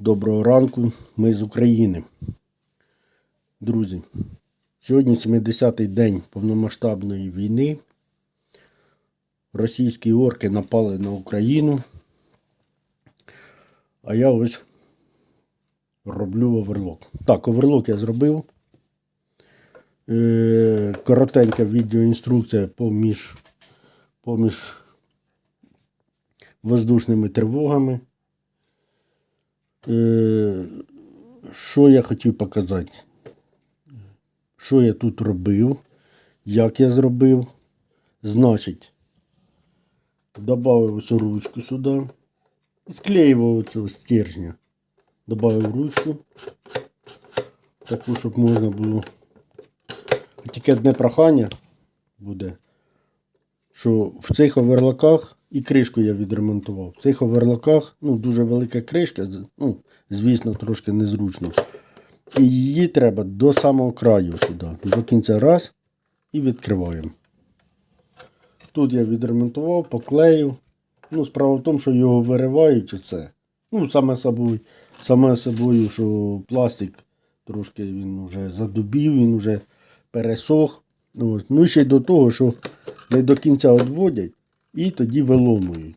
Доброго ранку, ми з України. Друзі, сьогодні 70-й день повномасштабної війни. Російські орки напали на Україну. А я ось роблю оверлок. Так, оверлок я зробив. Е, коротенька відеоінструкція поміж, поміж воздушними тривогами. Е, що я хотів показати? Що я тут робив? Як я зробив? Значить, додав цю ручку сюди. Склеював цього стержня. Добавив ручку. Таку, щоб можна було. Тільки одне прохання буде, що в цих оверлоках і кришку я відремонтував. В цих оверлоках ну, дуже велика кришка, ну, звісно, трошки незручно. І її треба до самого краю сюди. До кінця раз і відкриваємо. Тут я відремонтував, поклеїв. Ну, справа в тому, що його виривають оце. Ну, саме собою, саме собою, що пластик трошки він вже задубів, він вже пересох. Ну, ну ще й до того, що не до кінця відводять і тоді виломують.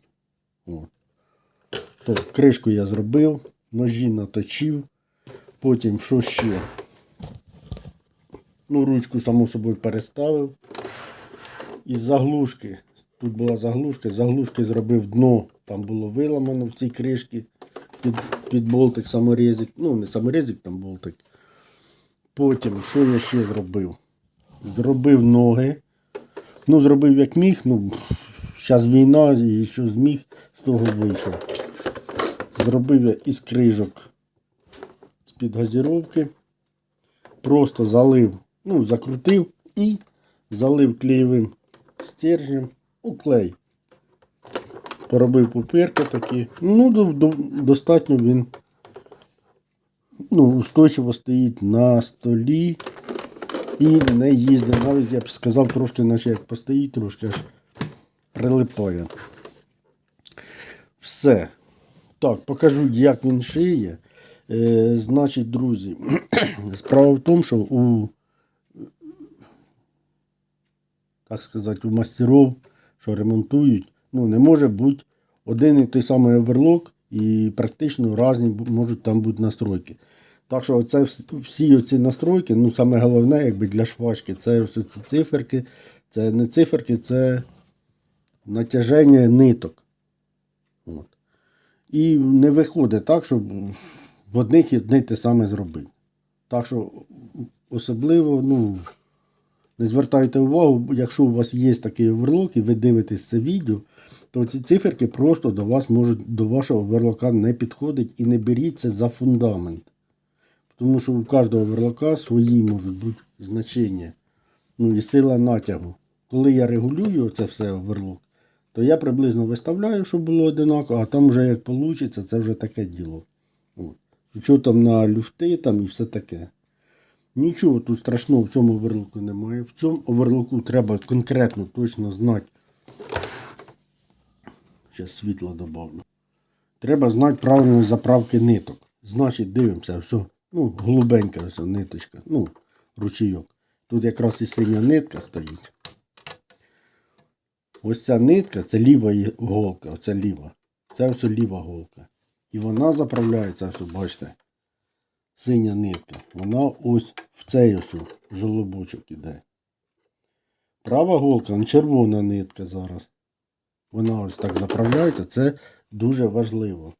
О. То, кришку я зробив, ножі наточив. Потім що ще? Ну, ручку, само собою, переставив. Із заглушки. Тут була заглушка, заглушки зробив дно, там було виламано в цій кришці під, під болтик саморезик. Ну, не саморезик, там болтик. Потім, що я ще зробив? Зробив ноги. Ну, зробив як міг. Ну, зараз війна, і що зміг, з того вийшов. Зробив я із крижок з-під газіровки. Просто залив, ну, закрутив і залив клеєвим стержнем у клей. Поробив пупирки такі. Ну, до, до, достатньо він ну, устойчиво стоїть на столі і не їздить. Навіть я б сказав, трошки, наче як постоїть, трошки аж прилипає. Все. Так, покажу, як він шиє. Е, значить, друзі, справа в тому, що у, так сказати, у мастерів, що ремонтують, ну, не може бути один і той самий оверлок, і практично різні можуть там бути настройки. Так що це вс- всі ці настройки, ну саме головне, якби для швачки, це ці циферки, це не циферки, це натяження ниток. От. І не виходить так, щоб в одних і одне те саме зробити. Так що особливо, ну, не звертайте увагу, якщо у вас є такий оверлок і ви дивитесь це відео, то ці циферки просто до вас можуть, до вашого оверлока не підходить і не беріть це за фундамент. Тому що у кожного оверлока свої можуть бути значення. Ну і сила натягу. Коли я регулюю це все оверлок, то я приблизно виставляю, щоб було одинаково, а там вже як вийде, це вже таке діло. З учетом на люфти там і все таке. Нічого тут страшного в цьому оверлоку немає. В цьому оверлоку треба конкретно точно знати. Зараз світло добавлю. Треба знати правильні заправки ниток. Значить, дивимося, все. Ну, голубенька ось ниточка. Ну, ручійок. Тут якраз і синя нитка стоїть. Ось ця нитка це ліва голка. Оце ліва. Це все ліва голка. І вона заправляється, ось, бачите, синя нитка. Вона ось в цей ось жолобочок іде. Права голка, червона нитка зараз. Вона ось так заправляється. Це дуже важливо.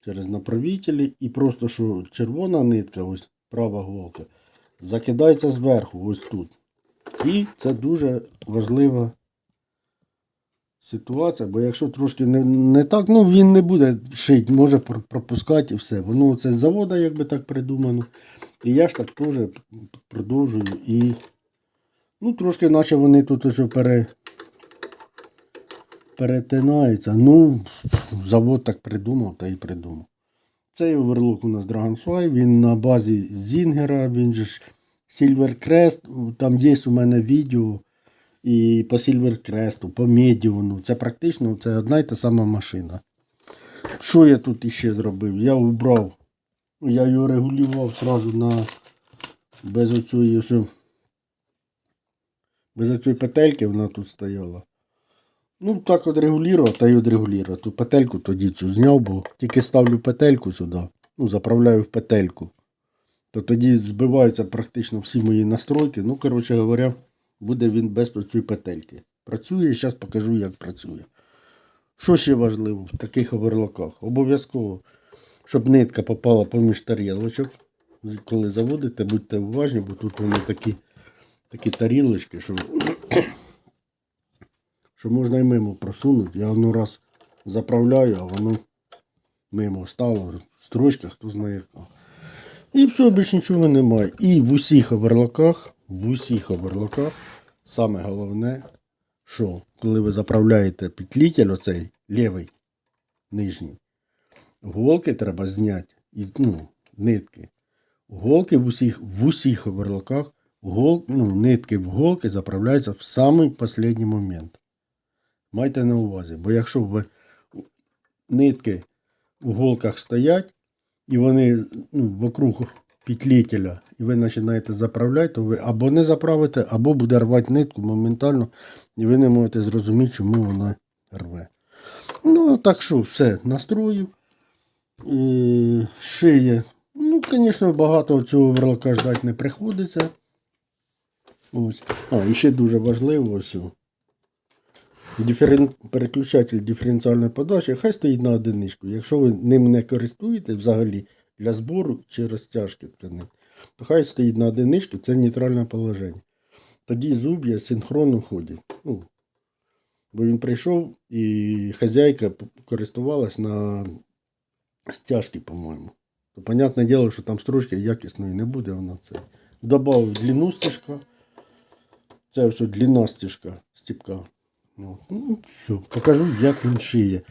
Через направителі і просто що червона нитка, ось права голка, закидається зверху, ось тут. І це дуже важлива ситуація, бо якщо трошки не, не так, ну він не буде шити, може пропускати і все. Воно це з завода, якби так придумано. І я ж так теж продовжую. І ну, трошки наче вони тут ось пере, перетинаються. Ну, завод так придумав та і придумав. Цей оверлок у нас Dragonfly, він на базі Зінгера, він же ж Silver Crest, там є у мене відео і по Crest, по Медіону. Це практично це одна й та сама машина. Що я тут іще зробив? Я убрав. Ну, Я його регулював сразу на без ось, без оцієї петельки вона тут стояла. Ну, так от регулював, та й отрегулював. Ту петельку тоді цю зняв, бо тільки ставлю петельку сюди, ну, заправляю в петельку. То тоді збиваються практично всі мої настройки. Ну, коротше говоря, буде він без цієї петельки. Працює, зараз покажу, як працює. Що ще важливо в таких оверлоках? Обов'язково, щоб нитка попала поміж тарілочок. Коли заводите, будьте уважні, бо тут вони такі, такі тарілочки, що, що можна і мимо просунути. Я воно раз заправляю, а воно мимо стало. Строчка, хто знає яка. І все, більше нічого немає. І в усіх оверлоках, в усіх оверлоках, саме головне, що коли ви заправляєте петлітель, оцей лівий, нижній, голки треба зняти, ну, нитки. Голки в усіх, в усіх оверлоках, гол, ну, нитки в голки заправляються в самий останній момент. Майте на увазі, бо якщо ви нитки в голках стоять, і вони ну, вокруг петлітеля, і ви починаєте заправляти, то ви або не заправите, або буде рвати нитку моментально, і ви не можете зрозуміти, чому вона рве. Ну, так що, все, настроїв. І шиє. Ну, звісно, багато цього верлока ждати не приходиться. Ось. А, і ще дуже важливо ось. Диферен... Переключатель диференціальної подачі хай стоїть на одиничку. Якщо ви ним не користуєтесь взагалі для збору чи розтяжки тканин, то хай стоїть на одиничку, це нейтральне положення. Тоді зуб'я синхронно ходять. Ну, бо він прийшов і хазяйка користувалась на стяжки, по-моєму. То, понятне діло, що там строчки якісної не буде, вона це. Добавив длину стежка. Це все длина стежка, стіпка. Ну, все, покажу, як він шиє.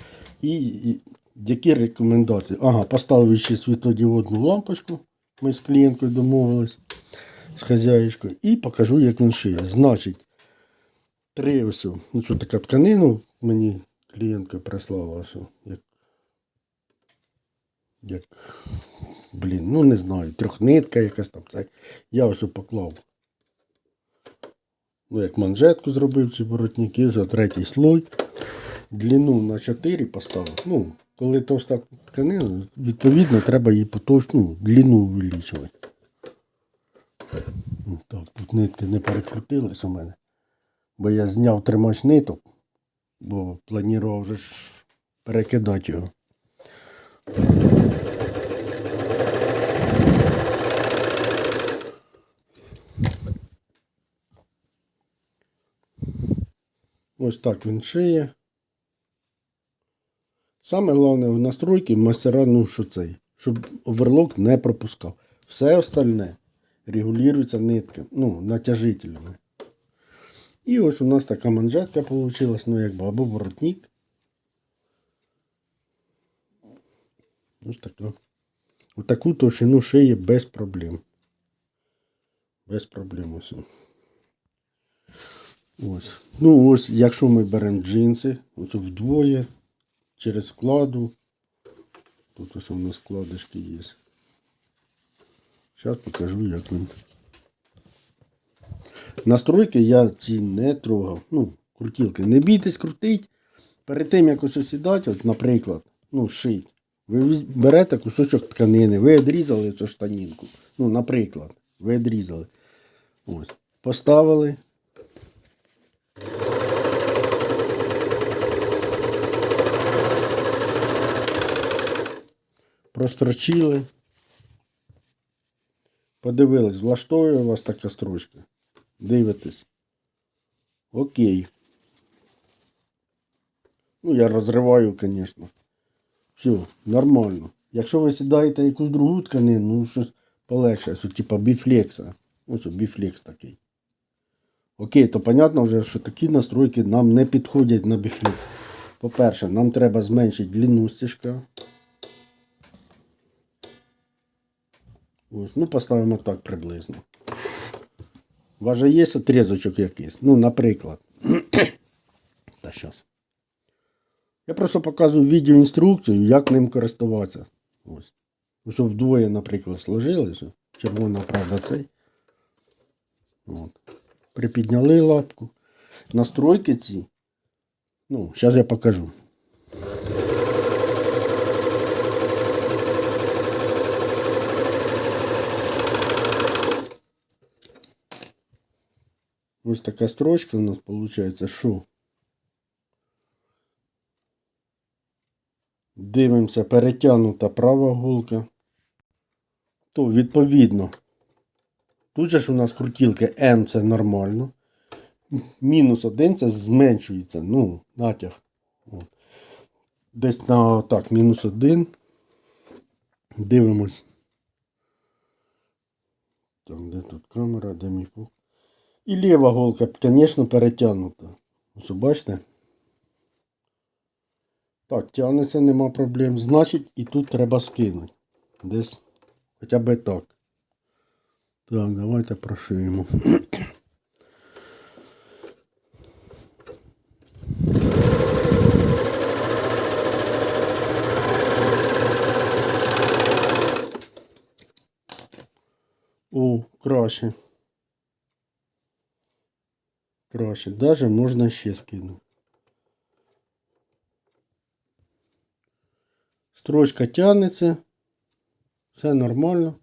І, і які рекомендації. Ага, поставив ще світодіодну лампочку. Ми з клієнткою домовились з хазяєчкою. І покажу, як він шиє. Значить, три ось. Ну, що така тканину мені клієнтка прислала. Ось, як, як, блін, ну не знаю, трьохнитка якась там. Це. Я ось поклав ну, як манжетку зробив ці воротники, за третій слой. Длину на 4 поставив. Ну, коли товста тканина, відповідно, треба її потовщ... ну, длину увеличувати. Ну, Так, тут нитки не перекрутились у мене. Бо я зняв тримач ниток, бо планував вже перекидати його. Ось так він шиє. Саме головне в настройці мастера, ну що цей, щоб оверлок не пропускав. Все остальне регулюється нитками, ну, натяжителями. І ось у нас така манжетка вийшла, ну якби або воротник. Ось така. Отаку товщину шиє без проблем. Без проблем ось. Ось. Ну ось, якщо ми беремо джинси, ось вдвоє, через складу. Тут ось у нас складочки є. Зараз покажу, як він. Настройки я ці не трогав. Ну, крутілки. Не бійтесь крутить. Перед тим, як ось осідати, от, наприклад, ну, шить. Ви берете кусочок тканини, ви відрізали цю штанінку. Ну, наприклад, ви відрізали. Ось. Поставили. Прострочили. Подивились, влаштовує у вас така строчка. Дивитесь. Окей. Ну, я розриваю, звісно. Все, нормально. Якщо ви сідаєте якусь другу тканину, ну щось полегше, що типа біфлекса. Ось біфлекс такий. Окей, то понятно вже, що такі настройки нам не підходять на біфлекс. По-перше, нам треба зменшити длину стежка. Ось, ну, поставимо так приблизно. У вас же є отрізочок якийсь. Ну, наприклад. Та щас. Я просто показую відеоінструкцію, як ним користуватися. Ось. Ось вдвоє, наприклад, сложилися. Червона, правда, цей. От. Припідняли лапку. Настройки ці. Ну, зараз я покажу. Ось така строчка у нас виходить, що? Дивимося, перетягнута права голка. То відповідно. Тут же ж у нас крутілки N це нормально. Мінус 1 це зменшується. Ну, натяг. От. Десь на так, мінус 1. Дивимось. Так, де тут камера, де мій фокус? І ліва голка, звісно, перетягнута. Бачите? Так, тягнеться, нема проблем. Значить, і тут треба скинути. Десь хоча б так. Так, давайте прошиємо. О, краще. Краще. Даже можна ще скинути. Строчка тягнеться. Все нормально.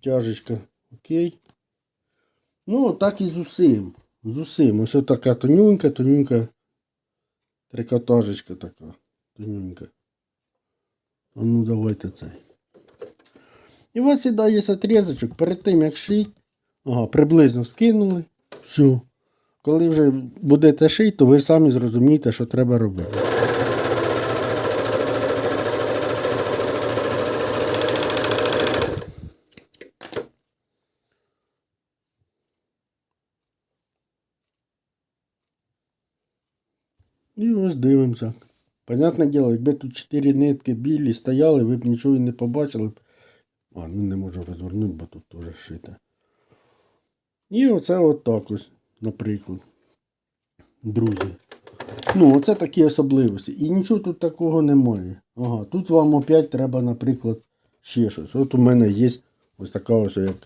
Тяжечка окей. Ну, так і з усім. З усім. Ось така тонюнька, тонюнька трикотажечка така. Тонюнька. А ну давайте цей. І вас сюди є отрізочок. Перед тим як шить. Ага, приблизно скинули. Все. Коли вже будете шити, то ви самі зрозумієте, що треба робити. І ось дивимося. Понятне діло, якби тут чотири нитки білі стояли, ви б нічого і не побачили. А, ну не можу розвернути, бо тут теж шите. І оце от так ось, наприклад. Друзі. Ну, оце такі особливості. І нічого тут такого немає. Ага, тут вам опять треба, наприклад, ще щось. От у мене є ось така ось як,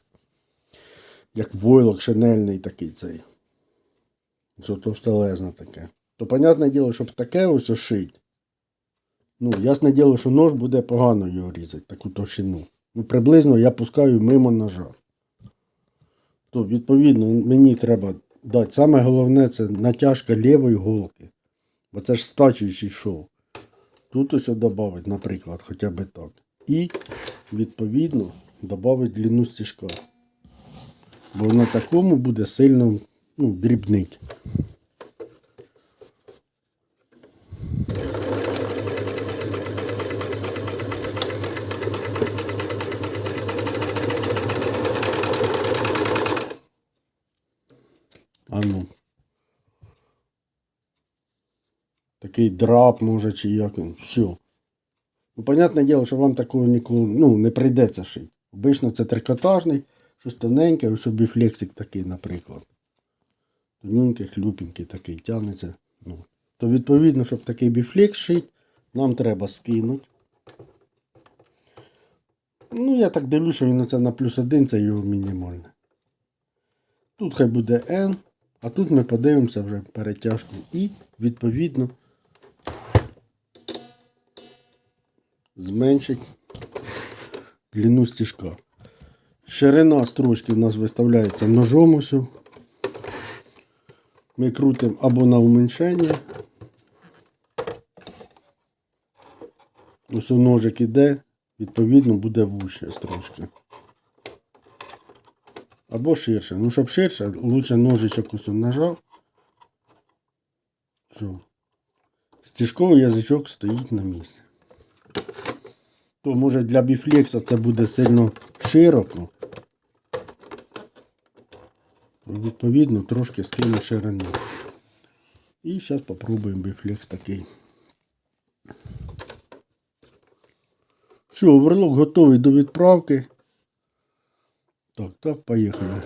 як войлок шинельний такий цей. Це товстелезне таке. То, понятне діло, щоб таке ось ошить. Ну, ясне діло, що нож буде погано його різати, таку товщину. Ну, приблизно я пускаю мимо ножа. То, відповідно, мені треба дати. Саме головне це натяжка лівої голки. Бо це ж стачуючий шов. Тут ось додати, наприклад, хоча б так. І, відповідно, додати длину стіжка. Бо на такому буде сильно ну, дрібнить. А ну. Такий драп може чи як він. Все. Ну, понятне діло, що вам такого ніколи ну, не прийдеться шити. Обично це трикотажний, щось тоненьке, ось собі флексик такий, наприклад. Тоненький, хлюпенький такий тягнеться. Ну. То відповідно, щоб такий біфлекс шити, нам треба скинути. Ну, я так дивлюся, що він це на плюс один, це його мінімальне. Тут хай буде N, а тут ми подивимося вже перетяжку і, відповідно, зменшить длину стіжка. Ширина строчки у нас виставляється ножом ось. Ми крутимо або на уменьшення. Ось ножик іде, відповідно буде вужче строчка. Або ширше. Ну, щоб ширше, лучше ножичок ось нажав. Все. Стіжковий язичок стоїть на місці. То може для біфлекса це буде сильно широко. Відповідно, трошки скину ширину. І зараз спробуємо біфлекс такий. Все, оверлок готовий до відправки. Так, так, поїхали.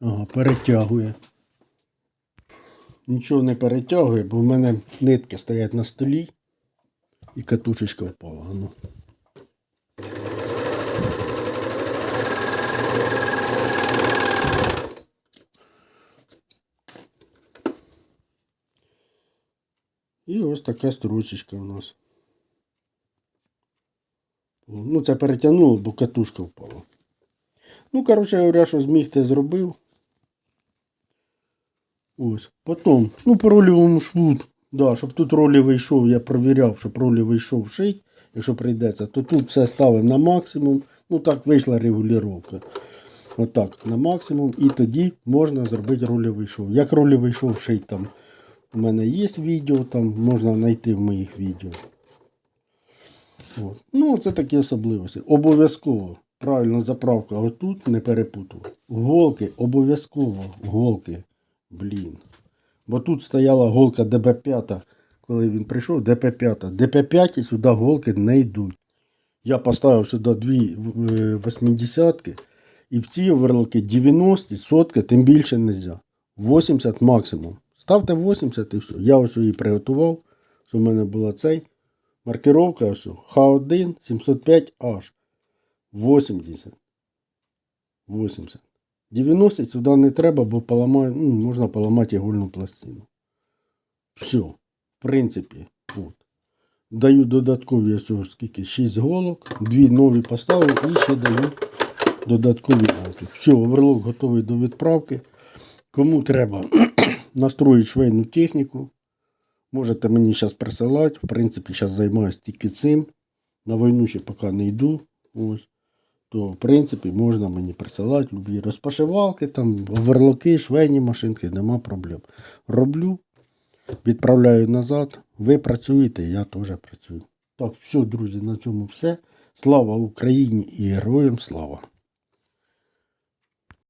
Ага, перетягує. Нічого не перетягує, бо в мене нитки стоять на столі і катушечка впала. Ну. І ось така строчечка у нас. Ну, це перетягнуло, бо катушка впала. Ну, коротше говоря, що зміг, те зробив. Ось. Потім, ну, по ролевому шву, да, щоб тут ролевий йшов, я провіряв, щоб ролевий йшов шить, якщо прийдеться, то тут все ставимо на максимум. Ну, так вийшла регулювання. Отак, на максимум. І тоді можна зробити рольовий шов. Як рольовий шов шить там. У мене є відео, там можна знайти в моїх відео. От. Ну, це такі особливості. Обов'язково. Правильно заправка отут, не перепутувати. Голки, обов'язково голки. Блін. Бо тут стояла голка ДБ5, коли він прийшов, ДП5. ДП5 і сюди голки не йдуть. Я поставив сюди дві е, 80 і в ці оверлоки 90, сотки, тим більше не можна. 80 максимум. Ставте 80 і все. Я ось її приготував. Що в мене була цей. Маркировка ось. Х1 705H. 80. 80. 90 сюди не треба, бо поламає, ну, можна поламати ігольну пластину. Все. В принципі, от. Даю додаткові ось скільки 6 голок, дві нові поставив і ще даю додаткові голки. Все, оверлок готовий до відправки. Кому треба настроїть швейну техніку, можете мені зараз присилати. В принципі, зараз займаюся тільки цим. На війну ще поки не йду. Ось. То, в принципі, можна мені присилати любі розпашивалки, там, оверлоки, швейні машинки, нема проблем. Роблю, відправляю назад. Ви працюєте, я теж працюю. Так, все, друзі, на цьому все. Слава Україні і героям слава!